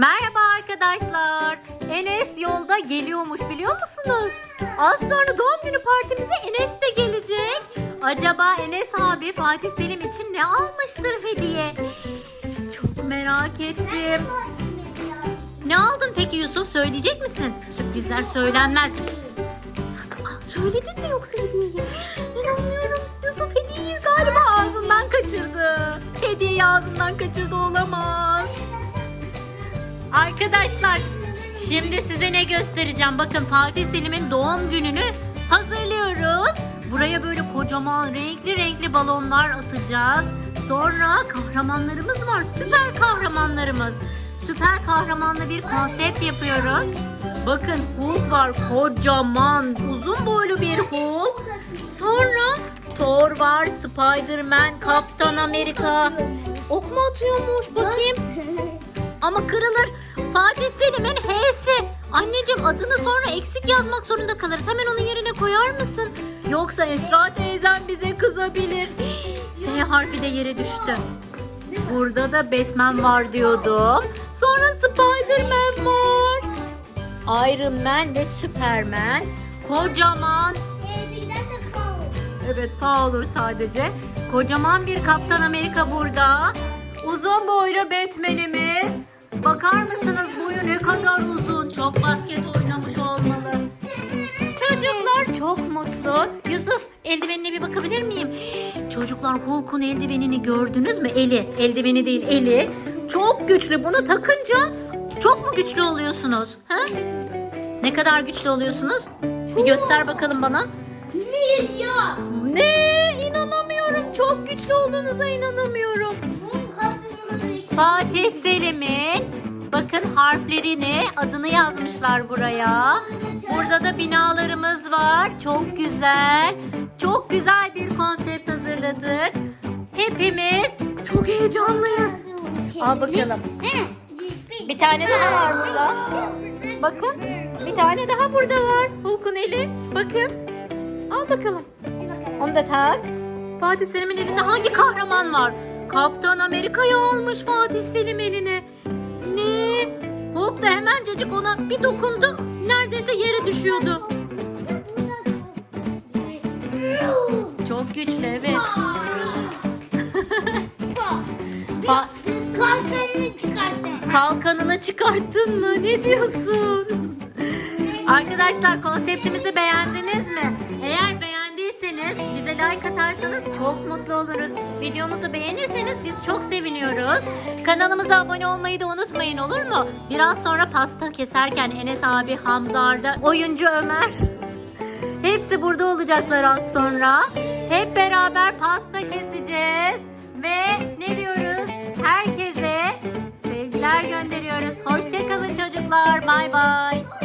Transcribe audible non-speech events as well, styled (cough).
Merhaba arkadaşlar. Enes yolda geliyormuş biliyor musunuz? Az sonra doğum günü partimize Enes de gelecek. Acaba Enes abi Fatih Selim için ne almıştır hediye? Çok merak ettim. Ne aldın peki Yusuf? Söyleyecek misin? Sürprizler söylenmez. Sakın Aa, söyledin mi yoksa hediyeyi? İnanmıyorum. Yusuf hediyeyi galiba ağzından kaçırdı. Hediyeyi ağzından kaçırdı olamaz. Arkadaşlar şimdi size ne göstereceğim. Bakın Fatih Selim'in doğum gününü hazırlıyoruz. Buraya böyle kocaman renkli renkli balonlar asacağız. Sonra kahramanlarımız var. Süper kahramanlarımız. Süper kahramanla bir konsept yapıyoruz. Bakın Hulk var. Kocaman, uzun boylu bir Hulk. Sonra Thor var, Spider-Man, Kaptan Amerika. Ok mu atıyormuş bakayım. (laughs) Ama kırılır. Fatih Selim'in H'si. Anneciğim adını sonra eksik yazmak zorunda kalırız. Hemen onun yerine koyar mısın? Yoksa Esra teyzem bize kızabilir. S harfi de yere düştü. Burada da Batman var diyordum. Sonra Spider-Man var. Iron Man ve Superman. Kocaman. Evet sağ olur sadece. Kocaman bir Kaptan Amerika burada. Uzun boylu Batman'imiz. Bakar mısınız boyu ne kadar uzun. Çok basket oynamış olmalı. Çocuklar çok mutlu. Yusuf eldivenine bir bakabilir miyim? Çocuklar Hulk'un eldivenini gördünüz mü? Eli. Eldiveni değil eli. Çok güçlü. Bunu takınca çok mu güçlü oluyorsunuz? Ha? Ne kadar güçlü oluyorsunuz? Bir göster bakalım bana. Ne? İnanamıyorum. Çok güçlü olduğunuza inanamıyorum. Fatih Selim'in bakın harflerini, adını yazmışlar buraya. Burada da binalarımız var. Çok güzel. Çok güzel bir konsept hazırladık. Hepimiz çok heyecanlıyız. Al bakalım. Bir tane daha var burada. Bakın. Bir tane daha burada var. Hulk'un eli. Bakın. Al bakalım. Onu da tak. Fatih Selim'in elinde hangi kahraman var? Kaptan Amerika'yı almış Fatih Selim eline. Ne? Hulk da hemencecik ona bir dokundu. Neredeyse yere düşüyordu. Çok güçlü evet. (laughs) Fa- Kalkanını çıkarttı. Kalkanını çıkarttın mı? Ne diyorsun? (laughs) Arkadaşlar konseptimizi beğendiniz mi? Eğer beğendiyseniz bize like atarsanız çok mutlu oluruz. Videomuzu beğenirseniz biz çok seviniyoruz. Kanalımıza abone olmayı da unutmayın olur mu? Biraz sonra pasta keserken Enes abi, Hamza Arda, oyuncu Ömer (laughs) hepsi burada olacaklar az sonra. Hep beraber pasta keseceğiz. Ve ne diyoruz? Herkese sevgiler gönderiyoruz. Hoşçakalın çocuklar. Bay bay.